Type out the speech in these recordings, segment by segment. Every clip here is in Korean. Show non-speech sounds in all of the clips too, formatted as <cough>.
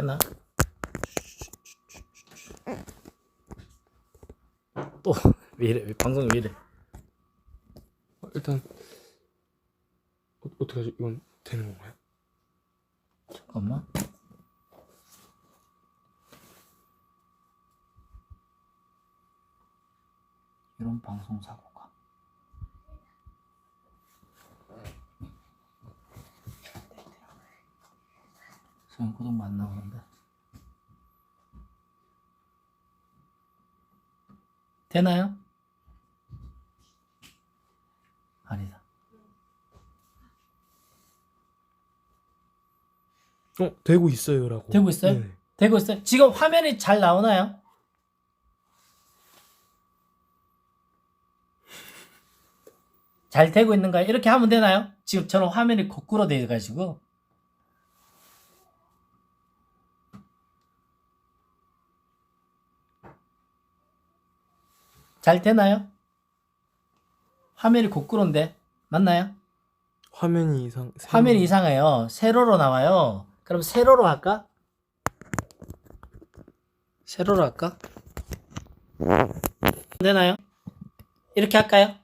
되나? 또 왜 이래? 왜 방송 왜 이래? 어, 일단 어, 어떻게 하죠? 이건 되는 건가요? 잠깐만. 이런 방송 사고 가. 소형 구독만 안 나오는데. 되나요? 아니다. 어 되고 있어요라고. 되고 있어요? 네네. 되고 있어요? 지금 화면이 잘 나오나요? 잘 되고 있는가요? 이렇게 하면 되나요? 지금 저는 화면이 거꾸로 돼가지고 잘 되나요? 화면이 거꾸로인데 맞나요? 화면이 이상. 화면이 이상해요. 세로로 나와요. 그럼 세로로 할까? 세로로 할까? 되나요? 이렇게 할까요?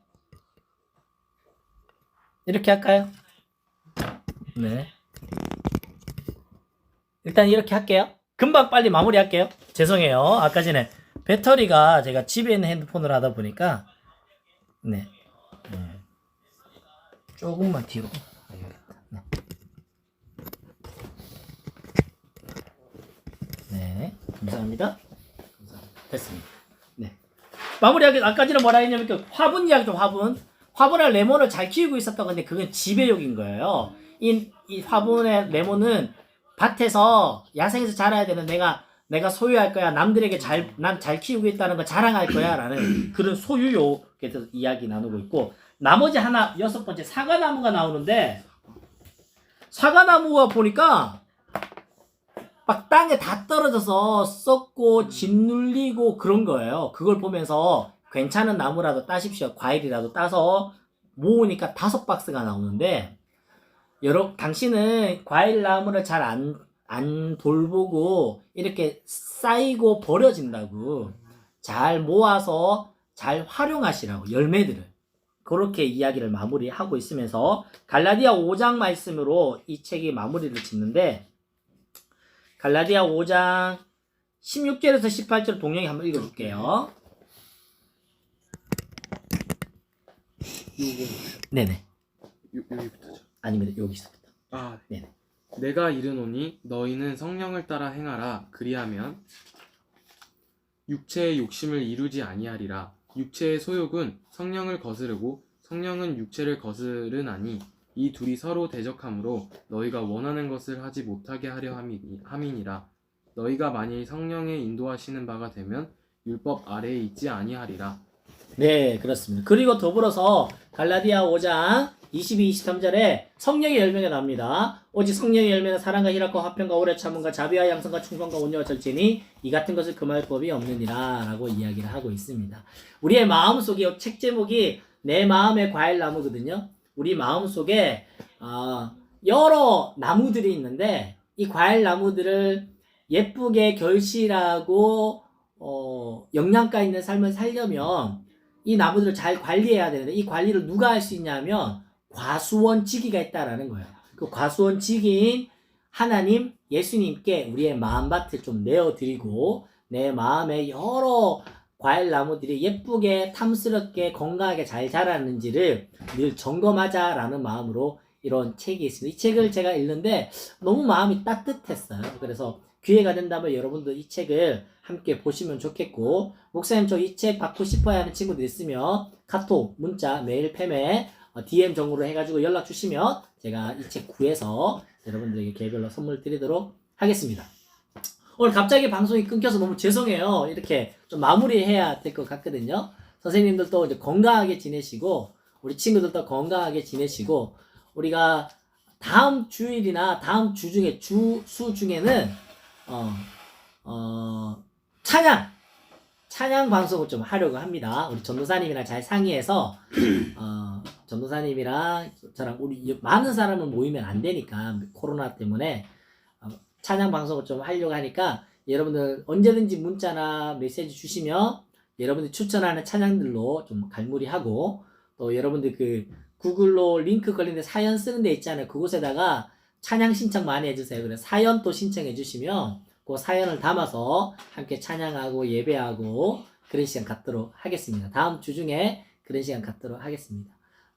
이렇게 할까요? 네. 일단 이렇게 할게요. 금방 빨리 마무리할게요. 죄송해요. 아까 전에 배터리가 제가 집에 있는 핸드폰으로 하다 보니까 네. 네. 조금만 뒤로. 네. 네, 감사합니다. 됐습니다. 네. 마무리하기 아까지는 뭐라 했냐면 그 화분 이야기죠, 화분. 화분에 레몬을 잘 키우고 있었던 건데 그건 지배욕인 거예요. 이, 이 화분의 레몬은 밭에서 야생에서 자라야 되는 내가 내가 소유할 거야. 남들에게 잘 난 잘 키우고 있다는 걸 자랑할 거야 라는 <clears throat> 그런 소유욕에 대해서 이야기 나누고 있고 나머지 하나 여섯 번째 사과나무가 나오는데 사과나무가 보니까 막 땅에 다 떨어져서 썩고 짓눌리고 그런 거예요. 그걸 보면서 괜찮은 나무라도 따십시오. 과일이라도 따서 모으니까 다섯 박스가 나오는데 여러 당신은 과일 나무를 잘 안 안 돌보고 이렇게 쌓이고 버려진다고 잘 모아서 잘 활용하시라고 열매들을 그렇게 이야기를 마무리하고 있으면서 갈라디아 5장 말씀으로 이 책이 마무리를 짓는데 갈라디아 5장 16절에서 18절 동영이 한번 읽어줄게요. 네네. 요, 여기부터죠. 아닙니다. 여기서부터. 아 네네. 내가 이르노니 너희는 성령을 따라 행하라. 그리하면 육체의 욕심을 이루지 아니하리라. 육체의 소욕은 성령을 거스르고 성령은 육체를 거스르나니 이 둘이 서로 대적하므로 너희가 원하는 것을 하지 못하게 하려 함이니- 함이니라. 너희가 만일 성령의 인도하시는 바가 되면 율법 아래에 있지 아니하리라. 네, 그렇습니다. 그리고 더불어서 갈라디아 5장 22, 23절에 성령의 열매가 나옵니다. 오직 성령의 열매는 사랑과 희락과 화평과 오래 참음과 자비와 양성과 충성과 온유와 절제니 이 같은 것을 금할 법이 없느니라 라고 이야기를 하고 있습니다. 우리의 마음속에 책 제목이 내 마음의 과일나무거든요. 우리 마음속에 어, 여러 나무들이 있는데 이 과일나무들을 예쁘게 결실하고 어, 영양가 있는 삶을 살려면 이 나무들을 잘 관리해야 되는데 이 관리를 누가 할 수 있냐면 과수원지기가 있다라는 거예요. 그 과수원지기인 하나님 예수님께 우리의 마음밭을 좀 내어드리고 내 마음에 여러 과일 나무들이 예쁘게 탐스럽게 건강하게 잘 자라는지를 늘 점검하자라는 마음으로 이런 책이 있습니다. 이 책을 제가 읽는데 너무 마음이 따뜻했어요. 그래서 기회가 된다면 여러분도 이 책을 함께 보시면 좋겠고 목사님 저 이 책 받고 싶어야 하는 친구들 있으면 카톡, 문자, 메일, 팸에 어, DM 정으로 해가지고 연락 주시면 제가 이 책 구해서 여러분들에게 개별로 선물 드리도록 하겠습니다. 오늘 갑자기 방송이 끊겨서 너무 죄송해요. 이렇게 좀 마무리해야 될 것 같거든요. 선생님들도 이제 건강하게 지내시고 우리 친구들도 건강하게 지내시고 우리가 다음 주일이나 다음 주 중에 주 수 중에는 어, 어, 찬양 찬양 방송을 좀 하려고 합니다. 우리 전도사님이랑 잘 상의해서 <clears throat> 어, 전도사님이랑 저랑 우리 많은 사람을 모이면 안 되니까 코로나 때문에 어, 찬양 방송을 좀 하려고 하니까 여러분들 언제든지 문자나 메시지 주시면 여러분들 추천하는 찬양들로 좀 갈무리하고 또 여러분들 그 구글로 링크 걸리는데 사연 쓰는 데 있잖아요. 그곳에다가 찬양 신청 많이 해주세요. 그래서 사연 또 신청해 주시면 그 사연을 담아서 함께 찬양하고 예배하고 그런 시간 갖도록 하겠습니다. 다음 주 중에 그런 시간 갖도록 하겠습니다.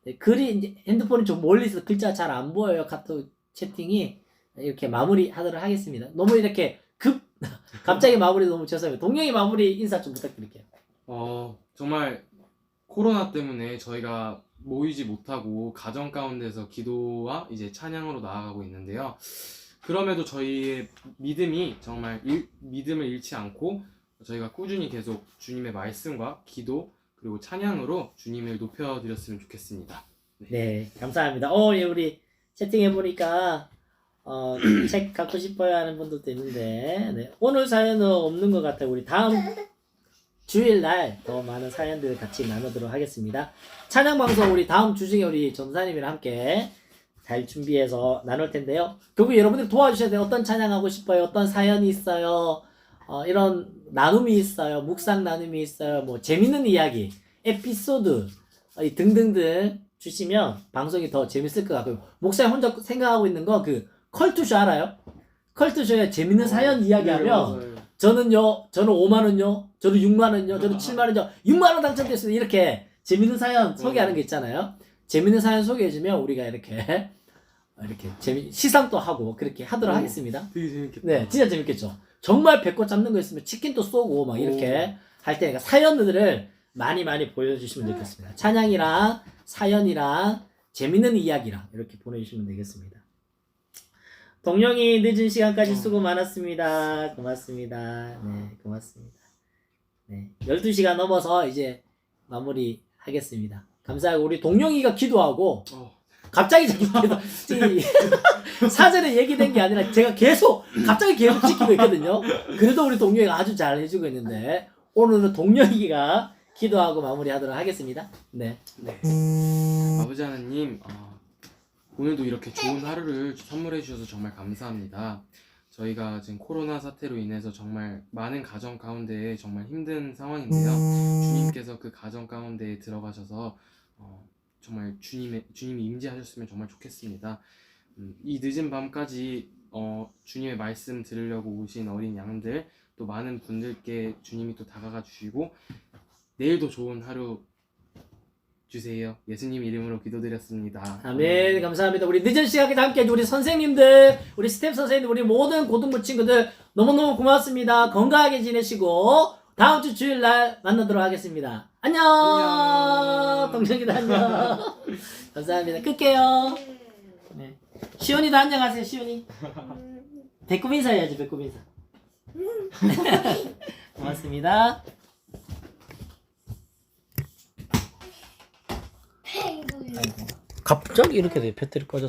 네, 글이 이제 핸드폰이 좀 멀리서 글자가 잘 안 보여요. 카톡 채팅이 이렇게 마무리 하도록 하겠습니다. 너무 이렇게 급 <laughs> 갑자기 마무리 너무 죄송해요. 동영이 마무리 인사 좀 부탁드릴게요. 어, 정말 코로나 때문에 저희가 모이지 못하고 가정 가운데서 기도와 이제 찬양으로 나아가고 있는데요. 그럼에도 저희의 믿음이 정말 일- 믿음을 잃지 않고 저희가 꾸준히 계속 주님의 말씀과 기도 그리고 찬양으로 주님을 높여드렸으면 좋겠습니다. 네, 감사합니다. 어, 예, 우리 채팅해 보니까 어, <clears throat> 책 갖고 싶어요 하는 분들도 있는데 네, 오늘 사연은 없는 것 같아요. 우리 다음 주일날 더 많은 사연들 같이 나누도록 하겠습니다. 찬양 방송 우리 다음 주 중에 우리 전사님이랑 함께 잘 준비해서 나눌 텐데요. 결국 여러분들 도와주셔야 돼요. 어떤 찬양하고 싶어요? 어떤 사연이 있어요? 어, 이런 나눔이 있어요. 묵상 나눔이 있어요. 뭐 재밌는 이야기, 에피소드 어, 이 등등등 주시면 방송이 더 재밌을 것 같고요. 목사님 혼자 생각하고 있는 거 그 컬투쇼 알아요? 컬투쇼에 재밌는 사연 이야기하면 네. 저는요, 저는 5만 원요, 저는 6만 원요, 저는 7만 원요, 6만 원 당첨됐어요. 이렇게 재밌는 사연 소개하는 게 있잖아요. 재밌는 사연 소개해주면 우리가 이렇게 이렇게 재미 시상도 하고 그렇게 하도록 오. 하겠습니다. 되게 재밌겠다. 네, 진짜 재밌겠죠. 정말 배꼽 잡는 거 있으면 치킨도 쏘고 막 이렇게 할 테니까 사연들을 많이 많이 보여주시면 좋겠습니다. 찬양이랑 사연이랑 재밌는 이야기랑 이렇게 보내주시면 되겠습니다. 동영이 늦은 시간까지 수고 많았습니다. 고맙습니다. 네, 고맙습니다. 네, 12시가 넘어서 이제 마무리 하겠습니다. 감사하고 우리 동영이가 기도하고 어, 갑자기 이 <laughs> 사전에 얘기된 게 아니라 제가 계속 갑자기 계속 지키고 있거든요. 그래도 우리 동료이가 아주 잘 해주고 있는데 오늘은 동료이가 기도하고 마무리하도록 하겠습니다. 네. 네. 아버지 하나님, 어, 오늘도 이렇게 좋은 하루를 선물해 주셔서 정말 감사합니다. 저희가 지금 코로나 사태로 인해서 정말 많은 가정 가운데 정말 힘든 상황인데요. 주님께서 그 가정 가운데에 들어가셔서 어, 정말 주님의 주님이 임재하셨으면 정말 좋겠습니다. 음, 이 늦은 밤까지 어, 주님의 말씀 들으려고 오신 어린 양들 또 많은 분들께 주님이 또 다가가 주시고 내일도 좋은 하루 주세요. 예수님 이름으로 기도드렸습니다. 아멘. 감사합니다. 우리 늦은 시간에 함께 우리 선생님들, 우리 스텝 선생님들, 우리 모든 고등부 친구들 너무너무 고맙습니다. 건강하게 지내시고 다음 주 주일 날 만나도록 하겠습니다. 안녕. 안녕. 동생이도 안녕. <laughs> 감사합니다. 끌게요. 네. 시온이도 안녕하세요. 시온이. 배꼽 인사해야지. 배꼽 인사. <laughs> 고맙습니다. 갑자기 이렇게 돼 배터리 꺼졌어.